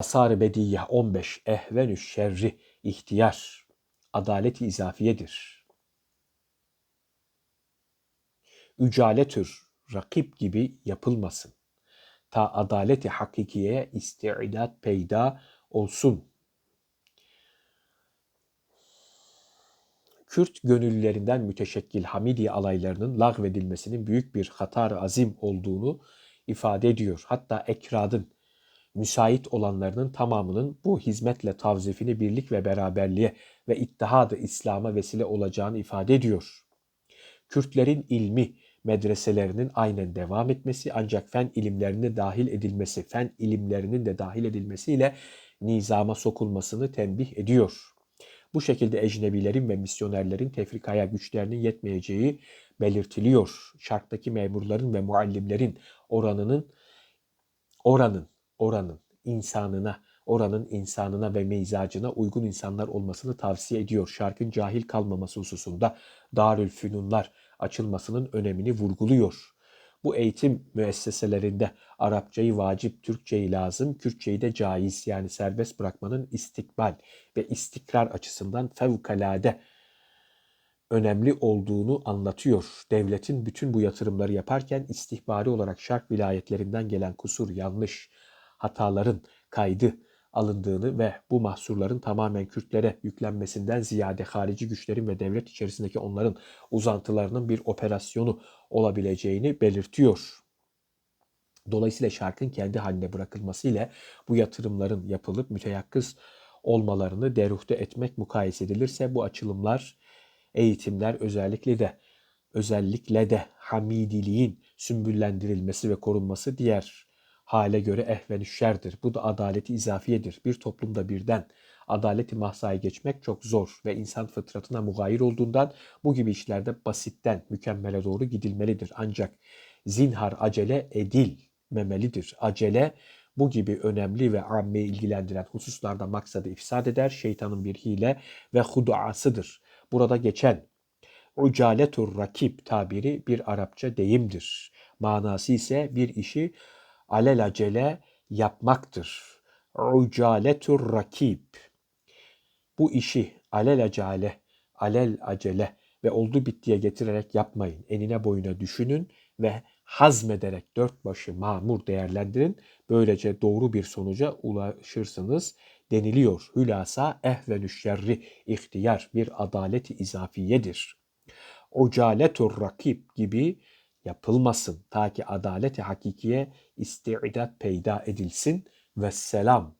Asar-ı Bediyye 15 Ehvenü şerri ihtiyar adaleti izafiyedir. Ücaletür rakip gibi yapılmasın. Ta adaleti hakikiyeye istidat peyda olsun. Kürt gönüllülerinden müteşekkil Hamidiye alaylarının lağvedilmesinin büyük bir hatar azim olduğunu ifade ediyor. Hatta ekradın müsait olanlarının tamamının bu hizmetle tavzifini birlik ve beraberliğe ve ittihadı İslam'a vesile olacağını ifade ediyor. Kürtlerin ilmi medreselerinin aynen devam etmesi ancak fen ilimlerine dahil edilmesi, fen ilimlerinin de dahil edilmesiyle nizama sokulmasını tembih ediyor. Bu şekilde ecnebilerin ve misyonerlerin tefrikaya güçlerinin yetmeyeceği belirtiliyor. Şarktaki memurların ve muallimlerin oranının oranın oranın insanına, oranın insanına ve mizacına uygun insanlar olmasını tavsiye ediyor. Şarkın cahil kalmaması hususunda Darül Fünunlar açılmasının önemini vurguluyor. Bu eğitim müesseselerinde Arapçayı vacip, Türkçeyi lazım, Kürtçeyi de caiz yani serbest bırakmanın istikbal ve istikrar açısından fevkalade önemli olduğunu anlatıyor. Devletin bütün bu yatırımları yaparken istihbari olarak şark vilayetlerinden gelen kusur, yanlış, hataların kaydı alındığını ve bu mahsurların tamamen Kürtlere yüklenmesinden ziyade harici güçlerin ve devlet içerisindeki onların uzantılarının bir operasyonu olabileceğini belirtiyor. Dolayısıyla şarkın kendi haline bırakılması ile bu yatırımların yapılıp müteyakkız olmalarını deruhte etmek mukayese edilirse bu açılımlar, eğitimler özellikle de özellikle de hamidiliğin sümbüllendirilmesi ve korunması diğer hale göre ehven şerdir. Bu da adaleti izafiyedir. Bir toplumda birden adaleti mahsaya geçmek çok zor ve insan fıtratına mugayir olduğundan bu gibi işlerde basitten mükemmele doğru gidilmelidir. Ancak zinhar acele edilmemelidir. Acele bu gibi önemli ve ammeyi ilgilendiren hususlarda maksadı ifsad eder. Şeytanın bir hile ve huduasıdır. Burada geçen ucaletur rakip tabiri bir Arapça deyimdir. Manası ise bir işi alelacele yapmaktır. Ucaletur rakib. Bu işi alelacele, alel acele ve oldu bittiye getirerek yapmayın. Enine boyuna düşünün ve hazmederek dört başı mamur değerlendirin. Böylece doğru bir sonuca ulaşırsınız deniliyor. Hülasa ehvenü şerri ihtiyar bir adaleti izafiyedir. Ucaletur rakib gibi yapılmasın. Ta ki adaleti hakikiye istidat peyda edilsin. Ve selam